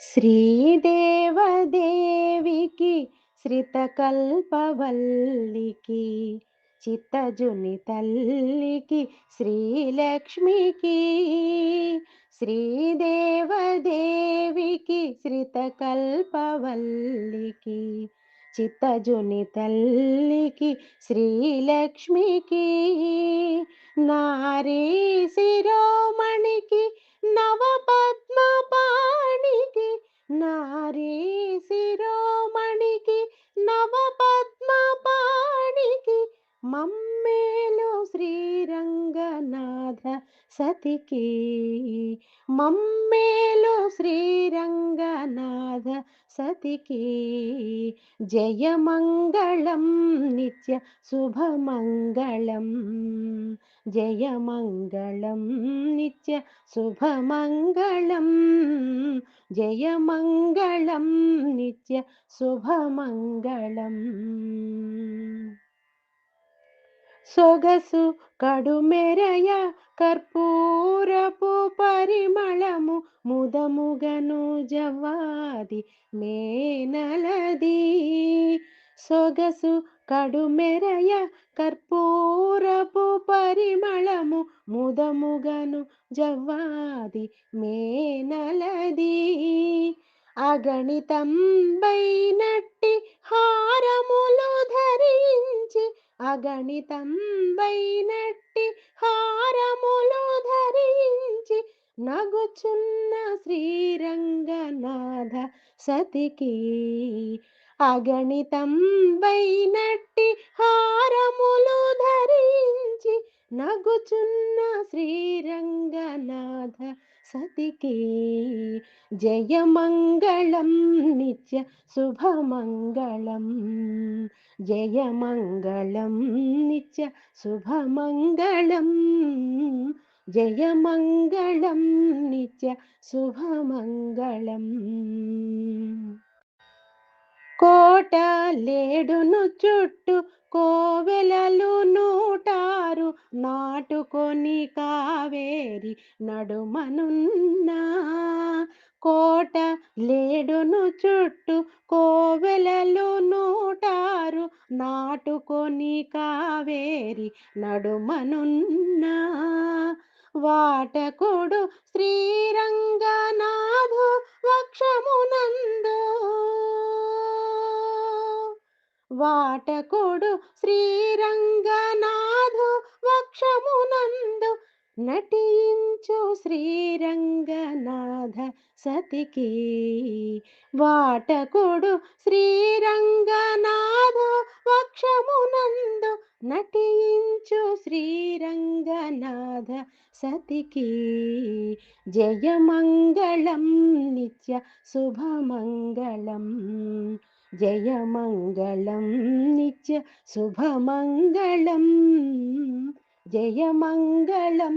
శ్రీదేవదేవికి శ్రితకల్పవల్లికి చిత్తజుని తల్లికి శ్రీలక్ష్మికి శ్రీదేవదేవికి శ్రితకల్పవల్లికి చిత్తజుని తల్లికి శ్రీలక్ష్మికి నారీ శిరోమణికి మమ్మేలో శ్రీరంగనాథ సతికి. మమ్మేలో శ్రీరంగనాథ సతికి. జయమంగళం నిత్య శుభమంగళం. జయమంగళం నిత్య శుభమంగళం. జయమంగళం నిత్య శుభమంగళం. సొగసు కడుమెరయ కర్పూరపు పరిమళము ముదముగను జవాది మేనలది. సొగసు కడుమెరయ కర్పూరపు పరిమళము ముదముగను జవాది మేనలది. అగణితంబై ధరించి అగణితం బైనట్టి హారములు ధరించి నగుచున్న శ్రీరంగనాథ సతికి. అగణితం బైనట్టి హారములు ధరించి నగుచున్న శ్రీరంగనాథ సతికే జయమంగళం నిత్య శుభమంగళం. జయమంగళం నిత్య శుభమంగళం. జయమంగళం నిత్య శుభమంగళం. కోట లేడును చుట్టూ కోవెలలు నాటుకొని కావేరి నడుమనున్నా. కోట లేడును చుట్టూ కోవెలలు నూటారు. నాటుకొని కావేరి నడుమనున్నా. వాటకుడు శ్రీరంగనాథు వక్షమునందు. వాటకుడు శ్రీరంగనాథు వక్షమునందు నటించు శ్రీరంగనాథ సతికి. వాటకుడు శ్రీరంగనాథ వక్షమునందు నటించు శ్రీరంగనాథ సతికి. జయమంగళం నిత్య శుభమంగళం. జయమంగళం నిత్య శుభమంగళం. జయమంగళం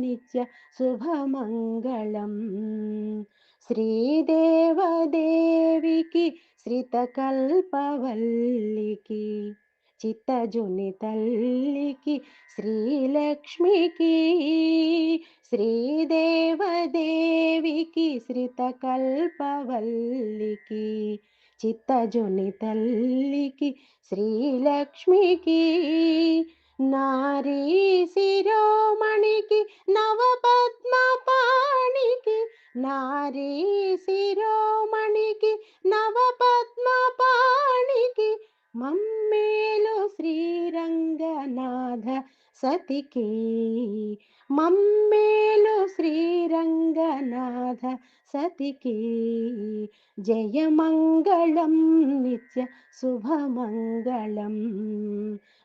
నిత్య శుభమంగళం శ్రీదేవదేవికి శ్రితకల్పవల్లికి చిత్తజుని తల్లికి శ్రీలక్ష్మికి శ్రీదేవదేవికి శ్రితకల్పవల్లికి చిత్తజుని తల్లికి శ్రీలక్ష్మికి నారీ శిరోమణికి నవపద్మపాణికి నారీ శిరోమణికి నవపద్మపాణికి మమ్మేలు శ్రీరంగనాథ సతికి మమ్మేలు శ్రీరంగనాథ సతికి. జయమంగళం నిత్య శుభమంగళం.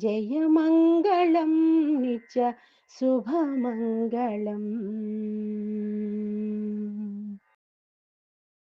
జయమంగళం నిత్య శుభమంగళం